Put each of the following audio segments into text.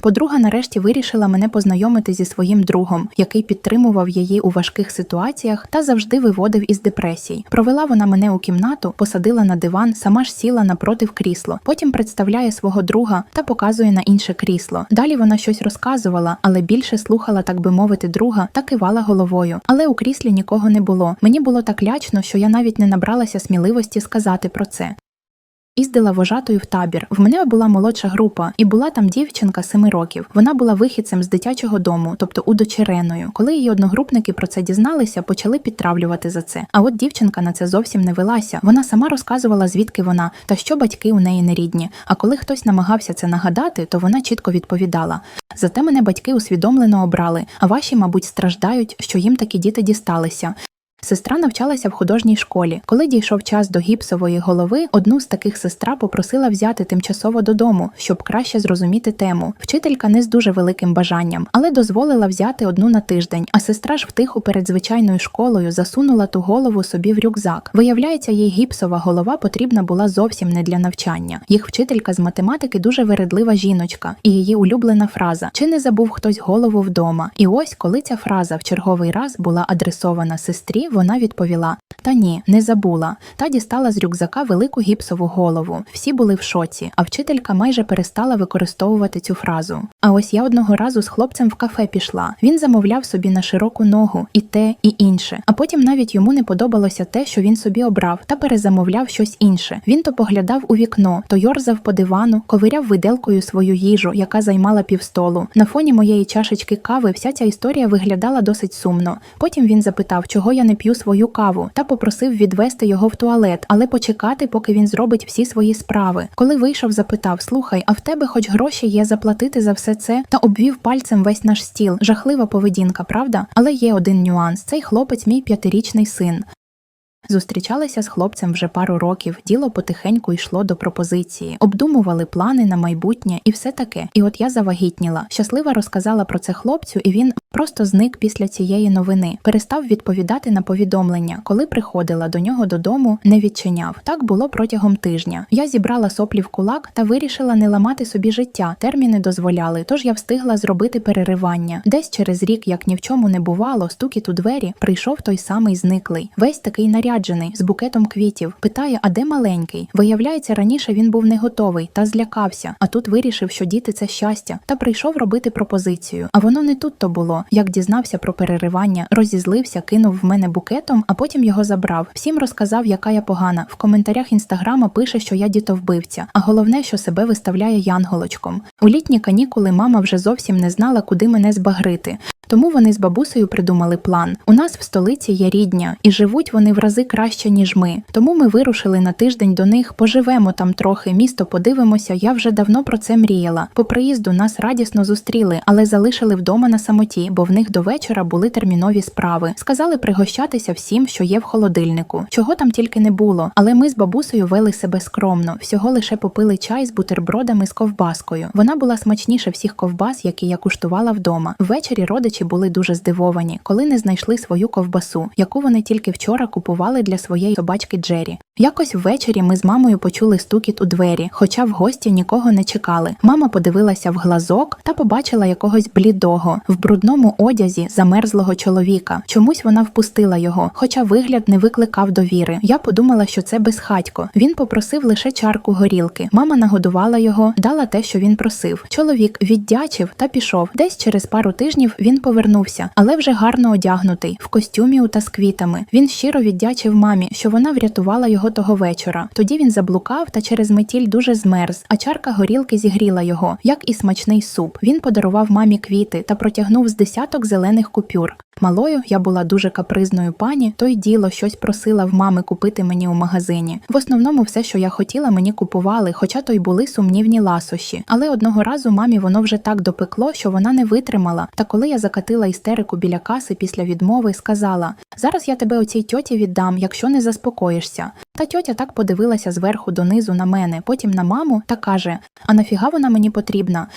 Подруга нарешті вирішила мене познайомити зі своїм другом, який підтримував її у важких ситуаціях та завжди виводив із депресій. Провела вона мене у кімнату, посадила на диван, сама ж сіла напротив крісло. Потім представляє свого друга та показує на інше крісло. Далі вона щось розказувала, але більше слухала, так би мовити, друга та кивала головою. Але у кріслі нікого не було. Мені було так лячно, що я навіть не набралася сміливості сказати про це. Їздила вожатою в табір. В мене була молодша група, і була там дівчинка семи років. Вона була вихідцем з дитячого дому, тобто удочереною. Коли її одногрупники про це дізналися, почали підтравлювати за це. А от дівчинка на це зовсім не велася. Вона сама розказувала, звідки вона та що батьки у неї не рідні. А коли хтось намагався це нагадати, то вона чітко відповідала: Зате мене батьки усвідомлено обрали, а ваші, мабуть, страждають, що їм такі діти дісталися. Сестра навчалася в художній школі. Коли дійшов час до гіпсової голови, одну з таких сестра попросила взяти тимчасово додому, щоб краще зрозуміти тему. Вчителька не з дуже великим бажанням, але дозволила взяти одну на тиждень. А сестра ж втиху перед звичайною школою засунула ту голову собі в рюкзак. Виявляється, їй гіпсова голова потрібна була зовсім не для навчання. Їх вчителька з математики дуже вередлива жіночка, і її улюблена фраза: чи не забув хтось голову вдома? І ось коли ця фраза в черговий раз була адресована сестрі, вона відповіла: Та ні, не забула. Та дістала з рюкзака велику гіпсову голову. Всі були в шоці, а вчителька майже перестала використовувати цю фразу. А ось я одного разу з хлопцем в кафе пішла. Він замовляв собі на широку ногу і те, і інше. А потім навіть йому не подобалося те, що він собі обрав, та перезамовляв щось інше. Він то поглядав у вікно, то йорзав по дивану, ковиряв виделкою свою їжу, яка займала півстолу. На фоні моєї чашечки кави вся ця історія виглядала досить сумно. Потім він запитав, чого я не п'ю свою каву, та попросив відвести його в туалет, але почекати, поки він зробить всі свої справи. Коли вийшов, запитав: Слухай, а в тебе хоч гроші є заплатити за все це? Та обвів пальцем весь наш стіл. Жахлива поведінка, правда? Але є один нюанс: цей хлопець мій п'ятирічний син. Зустрічалися з хлопцем вже пару років, діло потихеньку йшло до пропозиції, обдумували плани на майбутнє і все таке. І от я завагітніла. Щаслива розказала про це хлопцю, і він просто зник після цієї новини. Перестав відповідати на повідомлення. Коли приходила до нього додому, не відчиняв. Так було протягом тижня. Я зібрала соплі в кулак та вирішила не ламати собі життя. Терміни дозволяли, тож я встигла зробити переривання. Десь через рік, як ні в чому не бувало, стукіт у двері прийшов той самий зниклий. Весь такий наряджений, з букетом квітів. Питає, а де маленький? Виявляється, раніше він був не готовий та злякався, а тут вирішив, що діти це щастя, та прийшов робити пропозицію. А воно не тут то було. Як дізнався про переривання, розізлився, кинув в мене букетом, а потім його забрав. Всім розказав, яка я погана. В коментарях інстаграма пише, що я дітовбивця, а головне, що себе виставляє янголочком. У літні канікули мама вже зовсім не знала, куди мене збагрити. Тому вони з бабусею придумали план. У нас в столиці є рідня, і живуть вони в рази краще, ніж ми. Тому ми вирушили на тиждень до них, поживемо там трохи, місто подивимося. Я вже давно про це мріяла. По приїзду нас радісно зустріли, але залишили вдома на самоті, бо в них до вечора були термінові справи. Сказали пригощатися всім, що є в холодильнику. Чого там тільки не було. Але ми з бабусею вели себе скромно. Всього лише попили чай з бутербродами з ковбаскою. Вона була смачніше всіх ковбас, які я куштувала вдома. Ввечері родичі були дуже здивовані, коли не знайшли свою ковбасу, яку вони тільки вчора купували для своєї собачки Джері. Якось ввечері ми з мамою почули стукіт у двері, хоча в гості нікого не чекали. Мама подивилася в глазок та побачила якогось блідого в брудному одязі замерзлого чоловіка. Чомусь вона впустила його, хоча вигляд не викликав довіри. Я подумала, що це безхатько. Він попросив лише чарку горілки. Мама нагодувала його, дала те, що він просив. Чоловік віддячив та пішов. Десь через пару тижнів він повернувся, але вже гарно одягнутий, в костюмі та з квітами. Він щиро віддячив мамі, що вона врятувала його того вечора. Тоді він заблукав та через метіль дуже змерз, а чарка горілки зігріла його, як і смачний суп. Він подарував мамі квіти та протягнув з десяток зелених купюр. Малою я була дуже капризною пані, то й діло щось просила в мами купити мені у магазині. В основному все, що я хотіла, мені купували, хоча то й були сумнівні ласощі. Але одного разу мамі воно вже так допекло, що вона не витримала. Та коли я закатила істерику біля каси після відмови, сказала: Зараз я тебе оцій тьоті віддам, якщо не заспокоїшся. Та тьотя так подивилася зверху донизу на мене, потім на маму та каже: А нафіга вона мені потрібна?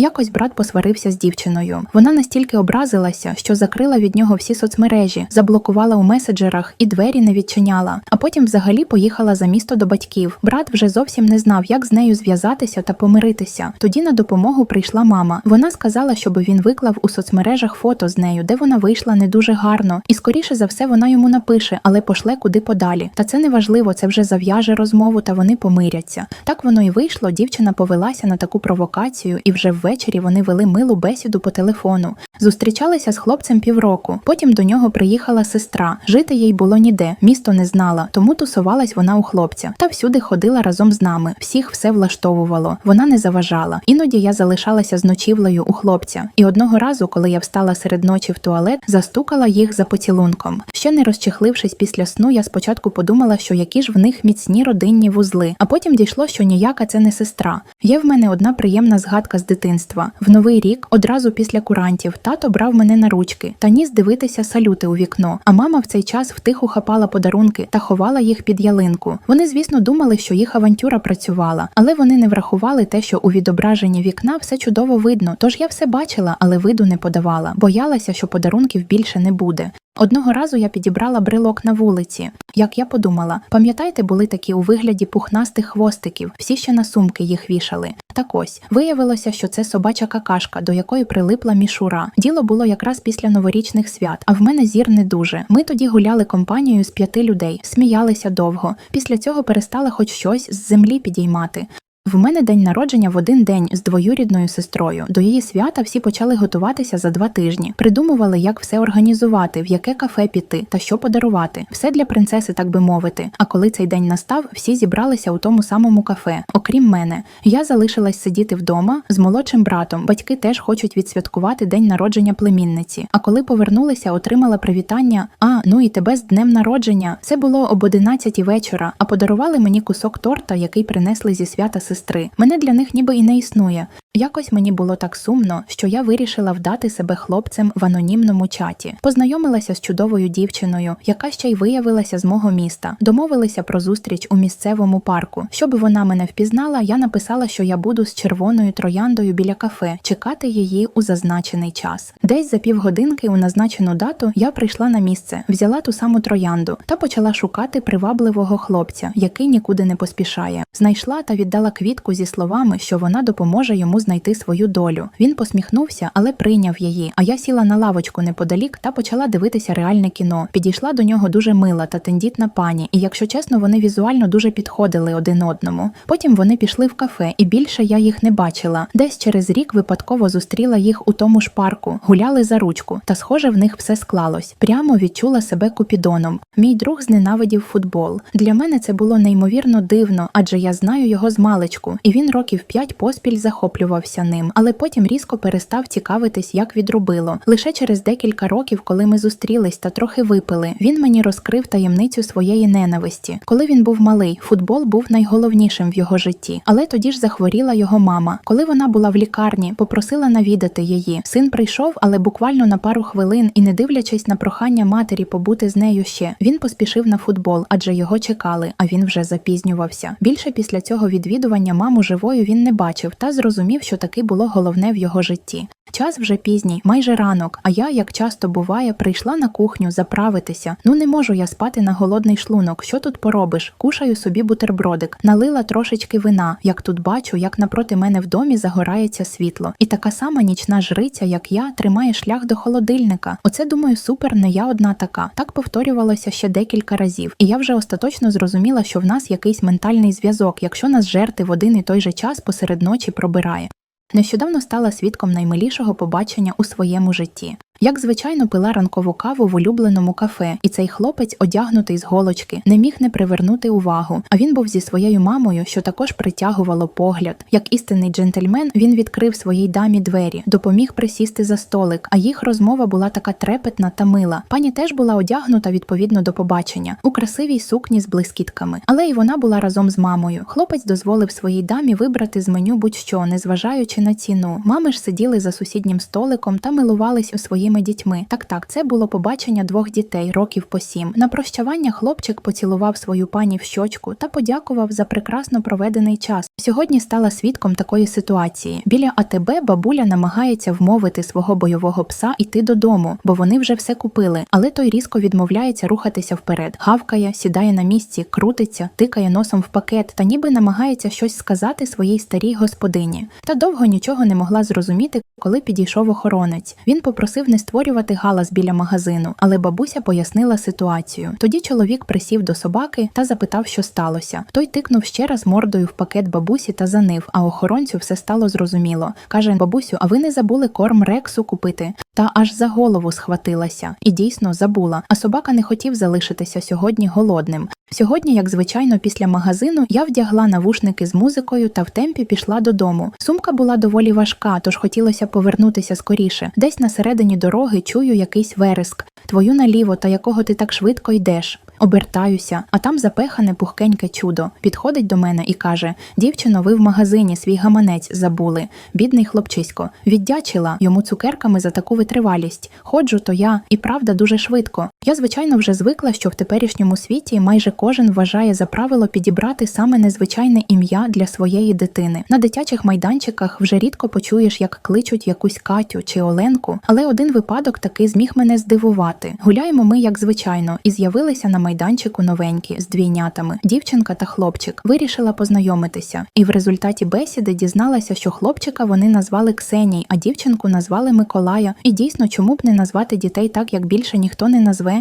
Якось брат посварився з дівчиною. Вона настільки образилася, що закрила від нього всі соцмережі, заблокувала у меседжерах і двері не відчиняла. А потім взагалі поїхала за місто до батьків. Брат вже зовсім не знав, як з нею зв'язатися та помиритися. Тоді на допомогу прийшла мама. Вона сказала, щоб він виклав у соцмережах фото з нею, де вона вийшла не дуже гарно, і скоріше за все вона йому напише, але пошле куди подалі. Та це не важливо, це вже зав'яже розмову та вони помиряться. Так воно і вийшло. Дівчина повелася на таку провокацію, і вже ввечері вони вели милу бесіду по телефону. Зустрічалися з хлопцем півроку. Потім до нього приїхала сестра. Жити їй було ніде, місто не знала, тому тусувалась вона у хлопця. Та всюди ходила разом з нами. Всіх все влаштовувало. Вона не заважала. Іноді я залишалася з ночівлею у хлопця. І одного разу, коли я встала серед ночі в туалет, застукала їх за поцілунком. Ще не розчехлившись після сну, я спочатку подумала, що які ж в них міцні родинні вузли, а потім дійшло, що ніяка це не сестра. Є в мене одна приємна згадка з дитинства. В новий рік, одразу після курантів, тато брав мене на ручки та ніс дивитися салюти у вікно. А мама в цей час втиху хапала подарунки та ховала їх під ялинку. Вони, звісно, думали, що їх авантюра працювала, але вони не врахували те, що у відображенні вікна все чудово видно. Тож я все бачила, але виду не подавала. Боялася, що подарунків більше не буде. Одного разу я підібрала брелок на вулиці. Як я подумала, пам'ятаєте, були такі у вигляді пухнастих хвостиків, всі ще на сумки їх вішали. Так ось виявилося, що це собача какашка, до якої прилипла мішура. Діло було якраз після новорічних свят, а в мене зір не дуже. Ми тоді гуляли компанією з п'яти людей, сміялися довго. Після цього перестали хоч щось з землі підіймати. В мене день народження в один день з двоюрідною сестрою. До її свята всі почали готуватися за два тижні. Придумували, як все організувати, в яке кафе піти та що подарувати. Все для принцеси, так би мовити. А коли цей день настав, всі зібралися у тому самому кафе. Окрім мене, я залишилась сидіти вдома з молодшим братом. Батьки теж хочуть відсвяткувати день народження племінниці. А коли повернулися, отримала привітання: А, ну і тебе з днем народження. Це було об 11 вечора. А подарували мені кусок торта, який принесли зі свята сестри. Мене для них ніби і не існує. Якось мені було так сумно, що я вирішила вдати себе хлопцем в анонімному чаті. Познайомилася з чудовою дівчиною, яка ще й виявилася з мого міста. Домовилися про зустріч у місцевому парку. Щоб вона мене впізнала, я написала, що я буду з червоною трояндою біля кафе чекати її у зазначений час. Десь за півгодинки у назначену дату я прийшла на місце, взяла ту саму троянду та почала шукати привабливого хлопця, який нікуди не поспішає. Знайшла та віддала квітку зі словами, що вона допоможе йому знайти свою долю. Він посміхнувся, але прийняв її. А я сіла на лавочку неподалік та почала дивитися реальне кіно. Підійшла до нього дуже мила та тендітна пані, і якщо чесно, вони візуально дуже підходили один одному. Потім вони пішли в кафе, і більше я їх не бачила. Десь через рік випадково зустріла їх у тому ж парку, гуляли за ручку, та схоже, в них все склалось. Прямо відчула себе купідоном. Мій друг зненавидів футбол. Для мене це було неймовірно дивно, адже я знаю його з маличку, і він років п'ять поспіль захоплювався ним, але потім різко перестав цікавитись, як відрубило. Лише через декілька років, коли ми зустрілись та трохи випили, він мені розкрив таємницю своєї ненависті. Коли він був малий, футбол був найголовнішим в його житті. Але тоді ж захворіла його мама. Коли вона була в лікарні, попросила навідати її. Син прийшов, але буквально на пару хвилин, і не дивлячись на прохання матері побути з нею ще, він поспішив на футбол, адже його чекали, а він вже запізнювався. Більше після цього відвідування маму живою він не бачив та зрозумів, що таки було головне в його житті. Час вже пізній, майже ранок, а я, як часто буває, прийшла на кухню заправитися. Ну не можу я спати на голодний шлунок. Що тут поробиш? Кушаю собі бутербродик, налила трошечки вина. Як тут бачу, як напроти мене в домі загорається світло. І така сама нічна жриця, як я, тримає шлях до холодильника. Оце думаю, супер, не я одна така. Так повторювалося ще декілька разів. І я вже остаточно зрозуміла, що в нас якийсь ментальний зв'язок, якщо нас жерти в один і той же час посеред ночі пробирає. Нещодавно стала свідком наймилішого побачення у своєму житті. Як звичайно пила ранкову каву в улюбленому кафе, і цей хлопець, одягнутий з голочки, не міг не привернути увагу. А він був зі своєю мамою, що також притягувало погляд. Як істинний джентльмен, він відкрив своїй дамі двері, допоміг присісти за столик. А їх розмова була така трепетна та мила. Пані теж була одягнута відповідно до побачення у красивій сукні з блискітками. Але й вона була разом з мамою. Хлопець дозволив своїй дамі вибрати з меню будь-що, незважаючи на ціну. Мами ж сиділи за сусіднім столиком та милувались у своїм своїми дітьми. Так, так, це було побачення двох дітей, років по сім. На прощавання хлопчик поцілував свою пані в щочку та подякував за прекрасно проведений час. Сьогодні стала свідком такої ситуації. Біля АТБ бабуля намагається вмовити свого бойового пса іти додому, бо вони вже все купили. Але той різко відмовляється рухатися вперед, гавкає, сідає на місці, крутиться, тикає носом в пакет та ніби намагається щось сказати своїй старій господині. Та довго нічого не могла зрозуміти, коли підійшов охоронець. Він попросив не створювати галас біля магазину, але бабуся пояснила ситуацію. Тоді чоловік присів до собаки та запитав, що сталося. Той тикнув ще раз мордою в пакет бабусі та занив, а охоронцю все стало зрозуміло. Каже бабусю, а ви не забули корм рексу купити? Та аж за голову схватилася. І дійсно забула. А собака не хотів залишитися сьогодні голодним. Сьогодні, як звичайно, після магазину я вдягла навушники з музикою та в темпі пішла додому. Сумка була доволі важка, тож хотілося повернутися скоріше. Десь на середині дороги чую якийсь вереск. Твою наліво, та якого ти так швидко йдеш. Обертаюся, а там запехане пухкеньке чудо. Підходить до мене і каже: Дівчино, ви в магазині свій гаманець забули. Бідний хлопчисько. Віддячила йому цукерками за таку витривалість. Ходжу, то я, і правда дуже швидко. Я, звичайно, вже звикла, що в теперішньому світі майже кожен вважає за правило підібрати саме незвичайне ім'я для своєї дитини. На дитячих майданчиках вже рідко почуєш, як кличуть якусь Катю чи Оленку, але один випадок таки зміг мене здивувати. Гуляємо ми, як звичайно, і з'явилися на майданчику новенькі з двійнятами. Дівчинка та хлопчик вирішила познайомитися, і в результаті бесіди дізналася, що хлопчика вони назвали Ксеній, а дівчинку назвали Миколая. І дійсно, чому б не назвати дітей так, як більше ніхто не назве.